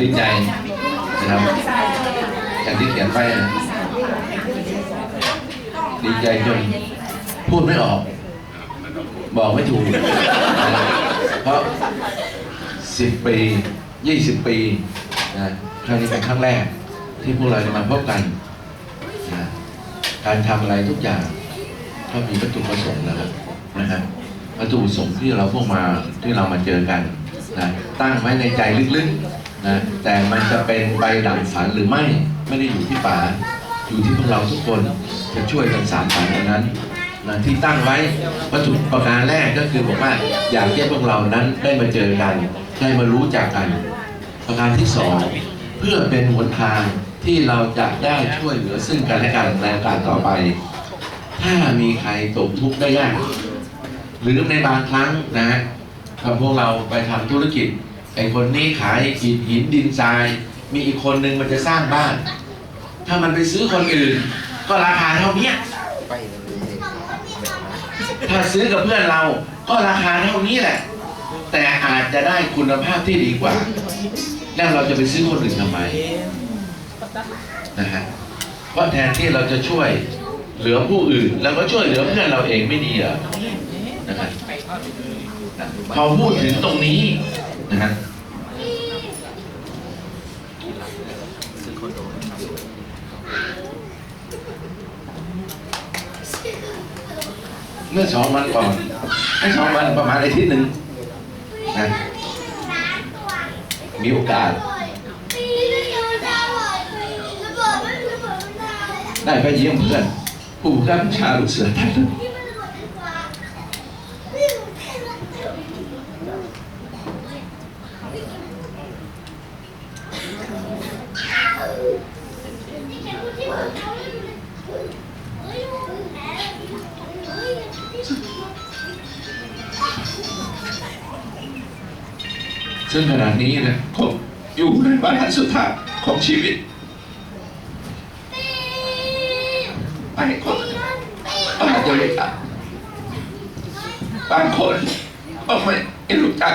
ดีใจนะครับอย่างที่เขียนไปดีใจจนพูดไม่ออก บอกไม่ถูก เพราะสิบปียี่สิบปีนะครั้งนี้เป็นครั้งแรกที่พวกเราจะมาพบกันนะการทำอะไรทุกอย่างก็มีวัตถุประสงค์นะครับนะครับวัตถุประสงค์ที่เราพวกมาที่เรามาเจอกัน นะตั้งไว้ในใจลึกๆนะแต่มันจะเป็นไปดังฝันหรือไม่ไม่ได้อยู่ที่ป่าอยู่ที่พวกเราทุกคนจะช่วยกันสานฝันนั้นนะที่ตั้งไว้วัตถุประการแรกก็คือบอกว่าอยากให้พวกเรานั้นได้มาเจอกันได้มารู้จักกัน ประการที่สองเพื่อเป็นหนทางที่เราจะได้ช่วยเหลือซึ่งกันและกันในกาสต่อไป ถ้ามีใครตกทุกข์ได้ยาก หรือในบางครั้งนะ ถ้าพวกเราไปทำธุรกิจ ไอ้คนนี้ขายอิฐหินดินทราย มีอีกคนนึงมันจะสร้างบ้าน ถ้ามันไปซื้อคนอื่น ก็ราคาเท่าเนี้ยถ้าซื้อกับเพื่อนเราก็ราคาเท่านี้แหละ แต่อาจจะได้คุณภาพที่ดีกว่า แล้วเราจะไปซื้อคนอื่นทำไมนะฮะเพราะแทนที่เราจะช่วยเหลือผู้อื่น แล้วก็ช่วยเหลือเพื่อนเราเองไม่ดีเหรอนะครับ พอพูดถึงตรงนี้นะฮะเมื่อสองวันก่อนไอ้สองวันประมาณอาทิตย์หนึ่งนะมีโอกาส ได้ไปเยี่ยมเพื่อนผู้บังคับบัญชาลูกเสือท่านหนึ่ง ซึ่งขณะนี้นะผมอยู่ในวาระสุดท้ายของชีวิตบ้านคนบ้านคนบ้างคนบ้ไม่รู้จัก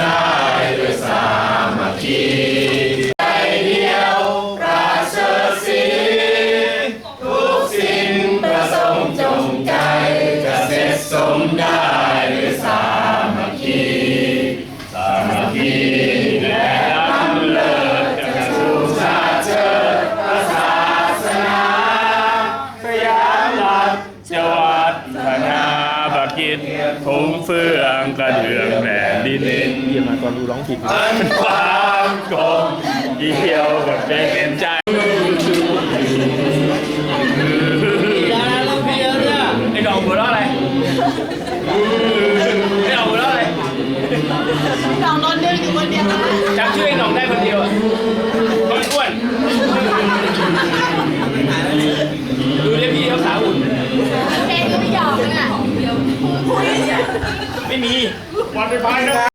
จ กิจทงเฟื่องกระเดื่องแผ่นดินเยี่ยมมาก่อนดูร้องผิดอันความกลมเกี่ยวกับเป็นใจ